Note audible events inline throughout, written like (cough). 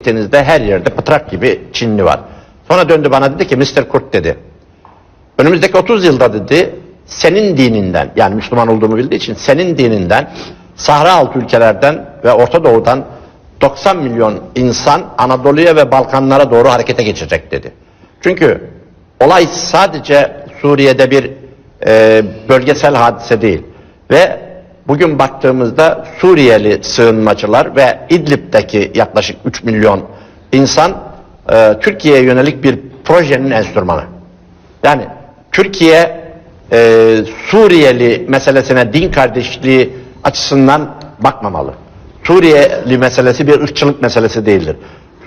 Gittiğinizde her yerde pıtrak gibi Çinli var. Sonra döndü bana dedi ki Mr. Kurt dedi. Önümüzdeki 30 yılda dedi senin dininden yani Müslüman olduğumu bildiği için senin dininden Sahra altı ülkelerden ve Orta Doğu'dan 90 milyon insan Anadolu'ya ve Balkanlara doğru harekete geçecek dedi. Çünkü olay sadece Suriye'de bir e, bölgesel hadise değil ve bugün baktığımızda Suriyeli sığınmacılar ve İdlib'deki yaklaşık 3 milyon insan e, Türkiye'ye yönelik bir projenin enstrümanı. Yani Türkiye e, Suriyeli meselesine din kardeşliği açısından bakmamalı. Suriyeli meselesi bir ırkçılık meselesi değildir.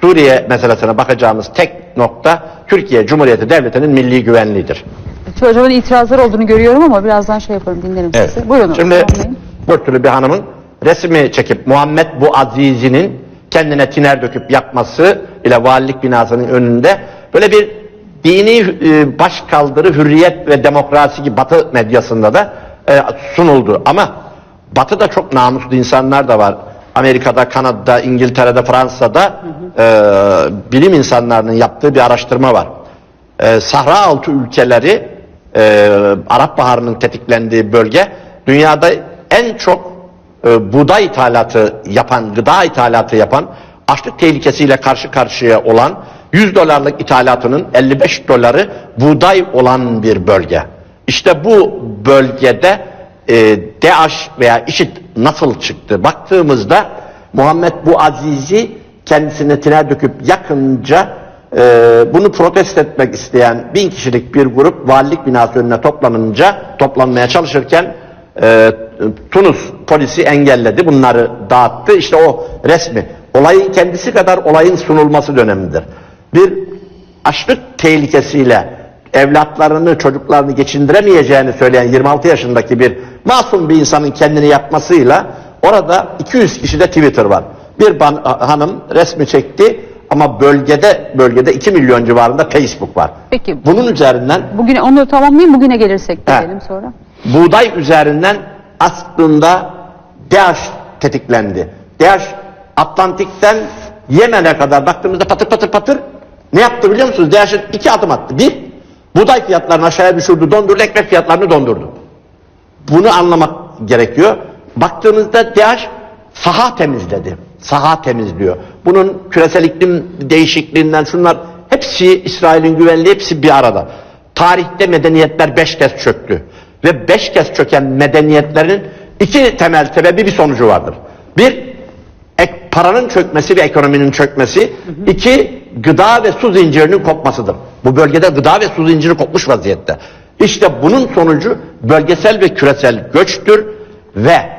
Suriye meselesine bakacağımız tek nokta Türkiye Cumhuriyeti Devleti'nin milli güvenliğidir. Hocamın itirazlar olduğunu görüyorum ama birazdan şey yaparım dinlerim Evet. sizi. Buyurun. Şimdi türlü bir hanımın resmi çekip Muhammed bu Azizi'nin kendine tiner döküp yakması ile valilik binasının önünde böyle bir dini e, başkaldırı, hürriyet ve demokrasi gibi Batı medyasında da e, sunuldu. Ama Batı'da çok namuslu insanlar da var. Amerika'da, Kanada'da, İngiltere'de, Fransa'da e, bilim insanlarının yaptığı bir araştırma var. E, Sahra altı ülkeleri e, Arap Baharı'nın tetiklendiği bölge dünyada en çok e, buğday ithalatı yapan, gıda ithalatı yapan, açlık tehlikesiyle karşı karşıya olan 100 dolarlık ithalatının 55 doları buğday olan bir bölge. İşte bu bölgede e, DAEŞ veya IŞİD nasıl çıktı? Baktığımızda Muhammed bu Azizi kendisine tiner döküp yakınca e, bunu protesto etmek isteyen bin kişilik bir grup valilik binası önüne toplanınca toplanmaya çalışırken e, Tunus polisi engelledi bunları dağıttı işte o resmi olayın kendisi kadar olayın sunulması dönemidir bir açlık tehlikesiyle evlatlarını çocuklarını geçindiremeyeceğini söyleyen 26 yaşındaki bir masum bir insanın kendini yapmasıyla orada 200 kişide Twitter var bir ban- hanım resmi çekti ama bölgede bölgede 2 milyon civarında Facebook var. Peki. Bunun üzerinden Bugüne onu tamamlayayım bugüne gelirsek diyelim sonra. Buğday üzerinden aslında DAEŞ tetiklendi. DAEŞ Atlantik'ten Yemen'e kadar baktığımızda patır patır patır ne yaptı biliyor musunuz? DAEŞ'in iki adım attı. Bir, buğday fiyatlarını aşağıya düşürdü, dondurdu, ekmek fiyatlarını dondurdu. Bunu anlamak gerekiyor. Baktığımızda DAEŞ saha temizledi. Saha temizliyor. Bunun küresel iklim değişikliğinden şunlar hepsi İsrail'in güvenliği hepsi bir arada. Tarihte medeniyetler beş kez çöktü. Ve beş kez çöken medeniyetlerin iki temel sebebi bir sonucu vardır. Bir, ek, paranın çökmesi ve ekonominin çökmesi. iki gıda ve su zincirinin kopmasıdır. Bu bölgede gıda ve su zinciri kopmuş vaziyette. İşte bunun sonucu bölgesel ve küresel göçtür ve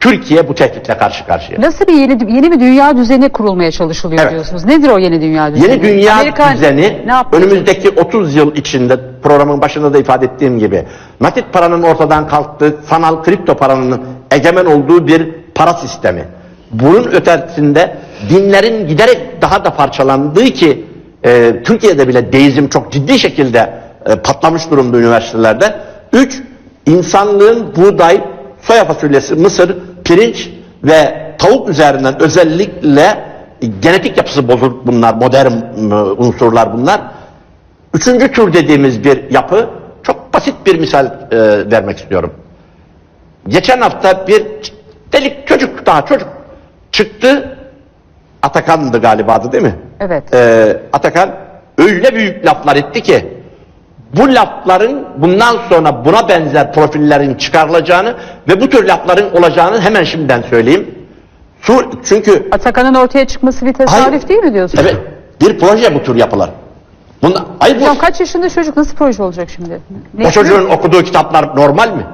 Türkiye bu tehditle karşı karşıya. Nasıl bir yeni yeni bir dünya düzeni kurulmaya çalışılıyor Evet. diyorsunuz? Nedir o yeni dünya düzeni? Yeni dünya Amerika düzeni ne önümüzdeki 30 yıl içinde programın başında da ifade ettiğim gibi nakit paranın ortadan kalktığı, sanal kripto paranın egemen olduğu bir para sistemi. Bunun ötesinde dinlerin giderek daha da parçalandığı ki e, Türkiye'de bile deizm çok ciddi şekilde e, patlamış durumda üniversitelerde. Üç, insanlığın buğday, soya fasulyesi, mısır, pirinç ve tavuk üzerinden özellikle genetik yapısı bozuk bunlar, modern e, unsurlar bunlar. Üçüncü tür dediğimiz bir yapı, çok basit bir misal e, vermek istiyorum. Geçen hafta bir delik çocuk, daha çocuk çıktı, Atakan'dı galiba adı değil mi? Evet. Ee, Atakan öyle büyük laflar etti ki bu lafların bundan sonra buna benzer profillerin çıkarılacağını ve bu tür lafların olacağını hemen şimdiden söyleyeyim. Çünkü Atakan'ın ortaya çıkması bir tesadüf Hayır. değil mi diyorsunuz? evet bir proje bu tür yapılar. Bunlar, ay bu, Hocam kaç yaşında çocuk nasıl proje olacak şimdi? Ne o çocuğun okuduğu kitaplar normal mi?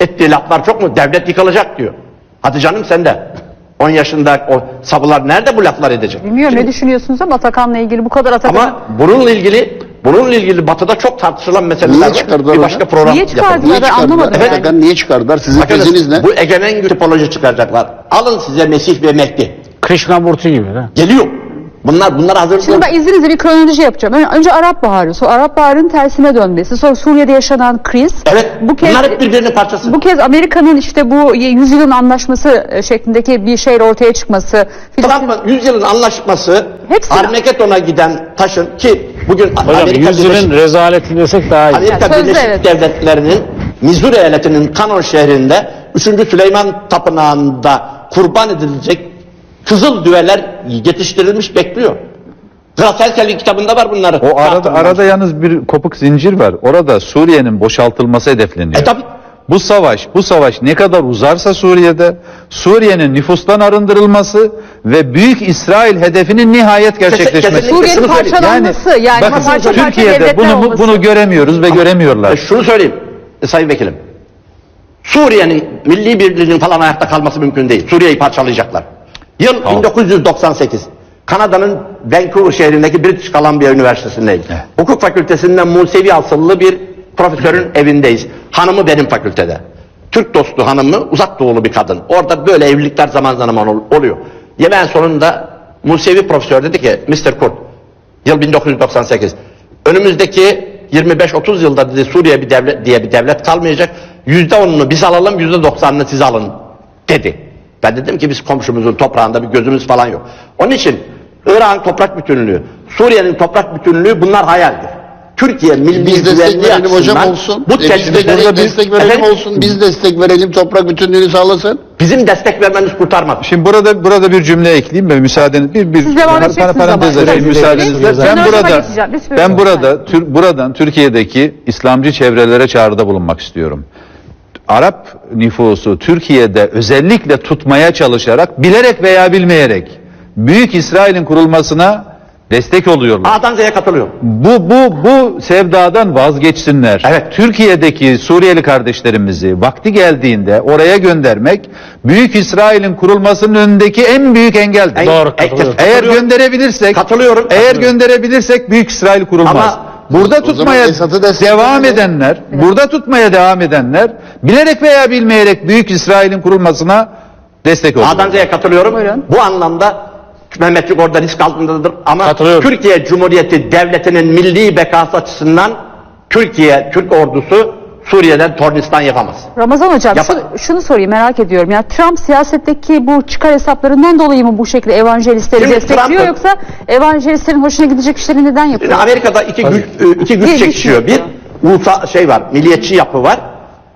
Ettiği laflar çok mu? Devlet yıkılacak diyor. Hadi canım sen de. (laughs) 10 yaşında o sabılar nerede bu laflar edecek? Bilmiyorum ne düşünüyorsunuz ama Atakan'la ilgili bu kadar Atakan... Ama bununla ilgili bununla ilgili batıda çok tartışılan meseleler Niye var. çıkardılar Bir hocam? başka program Niye yapalım. çıkardılar? Niye çıkardılar? anlamadım Evet, yani. Hakan niye çıkardılar? Sizin Bakınız, teziniz ne? Bu egemen tipoloji çıkaracaklar. Alın size Mesih ve Mehdi. Krishnamurti gibi de. Geliyor. Bunlar bunlar hazır. Şimdi ben izninizle bir kronoloji yapacağım. Önce, önce Arap Baharı, sonra Arap Baharı'nın tersine dönmesi, sonra Suriye'de yaşanan kriz. Evet. Bu kez, bunlar hep birbirinin parçası. bu kez Amerika'nın işte bu yüzyılın anlaşması e, şeklindeki bir şeyle ortaya çıkması. Filistin- Trump'ın 100 yılın anlaşması Hepsi- Armageddon'a giden taşın ki bugün Hocam Amerika yüzyılın Birleşik, rezaleti desek daha iyi. Amerika Yani Birleşik evet. Devletleri'nin Missouri eyaletinin Kanon şehrinde 3. Süleyman Tapınağı'nda kurban edilecek kızıl düveler yetiştirilmiş bekliyor. Graselkel'in kitabında var bunları. O arada arada yalnız bir kopuk zincir var. Orada Suriye'nin boşaltılması hedefleniyor. E tabi. Bu savaş, bu savaş ne kadar uzarsa Suriye'de Suriye'nin nüfustan arındırılması ve büyük İsrail hedefinin nihayet gerçekleşmesi. Suriye'nin parçalanması yani, bakın, parça Türkiye'de bunu olması. bunu göremiyoruz ve göremiyorlar. E şunu söyleyeyim e, Sayın Vekilim. Suriye'nin milli birliğinin falan ayakta kalması mümkün değil. Suriye'yi parçalayacaklar. Yıl 1998. Kanada'nın Vancouver şehrindeki British Columbia Üniversitesi'ndeyim. Hukuk fakültesinden Musevi asıllı bir profesörün evindeyiz. Hanımı benim fakültede. Türk dostu hanımı uzak doğulu bir kadın. Orada böyle evlilikler zaman zaman ol- oluyor. Yemeğin sonunda Musevi profesör dedi ki Mr. Kurt Yıl 1998. Önümüzdeki 25-30 yılda dedi Suriye bir devlet diye bir devlet kalmayacak. Yüzde onunu biz alalım, yüzde doksanını siz alın dedi. Ben dedim ki biz komşumuzun toprağında bir gözümüz falan yok. Onun için Irak'ın toprak bütünlüğü, Suriye'nin toprak bütünlüğü bunlar hayaldir. Türkiye milli Biz destek verelim hocam olsun. Bu E, biz de tedbirleri- destek, destek verelim Efendim? olsun. Biz destek verelim toprak bütünlüğünü sağlasın. Bizim destek vermemiz kurtarmadı. Şimdi burada burada bir cümle ekleyeyim ve müsaadeniz bir bir Siz devam par- edeceksiniz parantez açayım müsaadenizle. Ben burada ben burada tür, buradan Türkiye'deki İslamcı çevrelere çağrıda bulunmak istiyorum. Arap nüfusu Türkiye'de özellikle tutmaya çalışarak bilerek veya bilmeyerek Büyük İsrail'in kurulmasına destek oluyorlar. A'dan Z'ye katılıyorum. Bu bu bu sevdadan vazgeçsinler. Evet. Türkiye'deki Suriyeli kardeşlerimizi vakti geldiğinde oraya göndermek Büyük İsrail'in kurulmasının önündeki en büyük engeldir. En- Doğru, katılıyorum. Eğer katılıyorum. gönderebilirsek Katılıyorum, Eğer katılıyorum. gönderebilirsek Büyük İsrail kurulmaz. Ama burada o tutmaya devam edenler, burada tutmaya devam edenler bilerek veya bilmeyerek Büyük İsrail'in kurulmasına destek oluyor. A'dan Z'ye katılıyorum. Buyurun. Bu anlamda Mehmetçik orada risk altındadır ama. Türkiye Cumhuriyeti Devleti'nin milli bekası açısından Türkiye, Türk ordusu Suriye'den tornistan yapamaz. Ramazan hocam şu- şunu sorayım merak ediyorum. Yani Trump siyasetteki bu çıkar hesaplarından dolayı mı bu şekilde evangelistleri Şimdi destekliyor yoksa evangelistlerin hoşuna gidecek işleri neden yapıyor? Amerika'da iki güç, e, iki güç çekişiyor. Bir ulusal şey var, milliyetçi yapı var.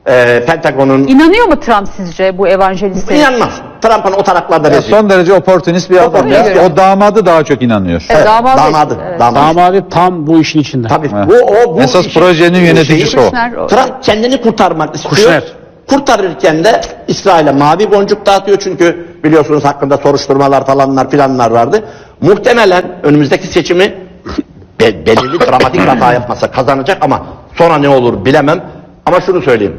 Ee, Pentagon'un İnanıyor mu Trump sizce bu evangelistlere? inanmaz. Trump'ın o taraklarda beziyor. son derece oportunist bir adam. Ya. O damadı daha çok inanıyor. Evet, damadı- damadı. evet. damadı. Damadı tam bu işin içinde. Tabii Evet. bu o bu Esas işin- projenin yöneticisi şeyi- o. Trump kendini kurtarmak istiyor. Kuşner. Kurtarırken de İsrail'e mavi boncuk dağıtıyor çünkü biliyorsunuz hakkında soruşturmalar falanlar filanlar vardı. Muhtemelen önümüzdeki seçimi be- belirli dramatik hata yapmasa kazanacak ama sonra ne olur bilemem. Ama şunu söyleyeyim.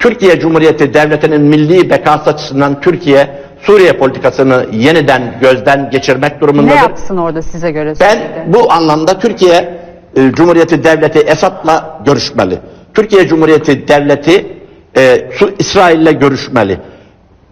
Türkiye Cumhuriyeti Devleti'nin milli bekası açısından Türkiye Suriye politikasını yeniden gözden geçirmek Ne durumundadır. yapsın orada size göre? Ben bu anlamda Türkiye e, Cumhuriyeti Devleti Esad'la görüşmeli. Türkiye Cumhuriyeti Devleti e, Su- İsrail'le görüşmeli.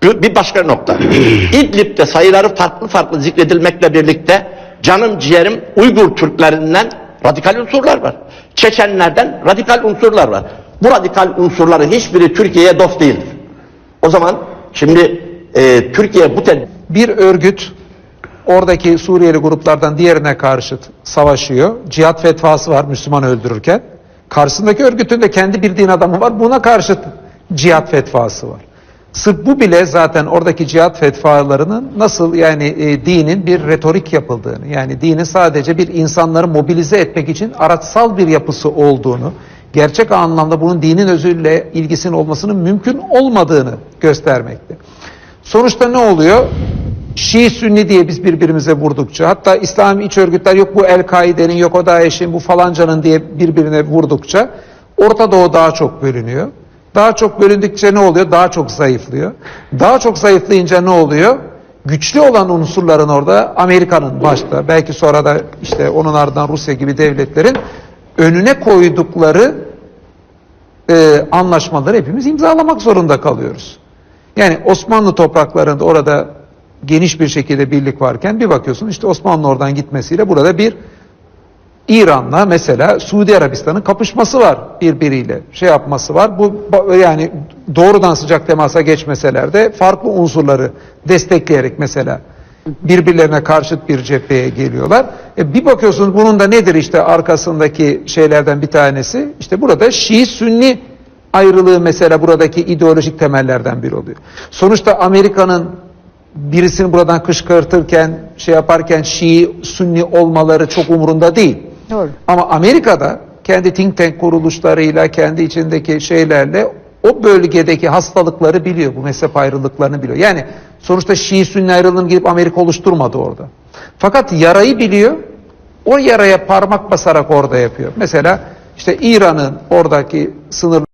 Bir bir başka nokta. (clears throat) İdlib'de sayıları farklı farklı zikredilmekle birlikte canım ciğerim Uygur Türklerinden radikal unsurlar var. Çeçenlerden radikal unsurlar var. Bu radikal unsurların hiçbiri Türkiye'ye dost değildir. O zaman şimdi e, Türkiye bu ted bir örgüt oradaki Suriyeli gruplardan diğerine karşı savaşıyor. Cihat fetvası var Müslüman öldürürken. Karşısındaki örgütün de kendi bildiğin adamı var. Buna karşı cihat fetvası var. Sırf bu bile zaten oradaki cihat fetvalarının nasıl yani e, dinin bir retorik yapıldığını yani dinin sadece bir insanları mobilize etmek için araçsal bir yapısı olduğunu gerçek anlamda bunun dinin özüyle ilgisinin olmasının mümkün olmadığını göstermekte. Sonuçta ne oluyor? Şii Sünni diye biz birbirimize vurdukça hatta İslami iç örgütler yok bu El-Kaide'nin yok o DAEŞ'in bu falancanın diye birbirine vurdukça Orta Doğu daha çok bölünüyor. Daha çok bölündükçe ne oluyor? Daha çok zayıflıyor. Daha çok zayıflayınca ne oluyor? Güçlü olan unsurların orada Amerika'nın başta belki sonra da işte onun ardından Rusya gibi devletlerin önüne koydukları e, anlaşmaları hepimiz imzalamak zorunda kalıyoruz. Yani Osmanlı topraklarında orada geniş bir şekilde birlik varken bir bakıyorsun işte Osmanlı oradan gitmesiyle burada bir İran'la mesela Suudi Arabistan'ın kapışması var birbiriyle. Şey yapması var. Bu yani doğrudan sıcak temasa geçmeseler de farklı unsurları destekleyerek mesela birbirlerine karşıt bir cepheye geliyorlar. E bir bakıyorsunuz bunun da nedir işte arkasındaki şeylerden bir tanesi? İşte burada Şii-Sünni ayrılığı mesela buradaki ideolojik temellerden biri oluyor. Sonuçta Amerika'nın birisini buradan kışkırtırken şey yaparken Şii, Sünni olmaları çok umurunda değil. Doğru. Ama Amerika'da kendi think tank kuruluşlarıyla, kendi içindeki şeylerle o bölgedeki hastalıkları biliyor. Bu mezhep ayrılıklarını biliyor. Yani sonuçta Şii Sünni ayrılığını gidip Amerika oluşturmadı orada. Fakat yarayı biliyor. O yaraya parmak basarak orada yapıyor. Mesela işte İran'ın oradaki sınır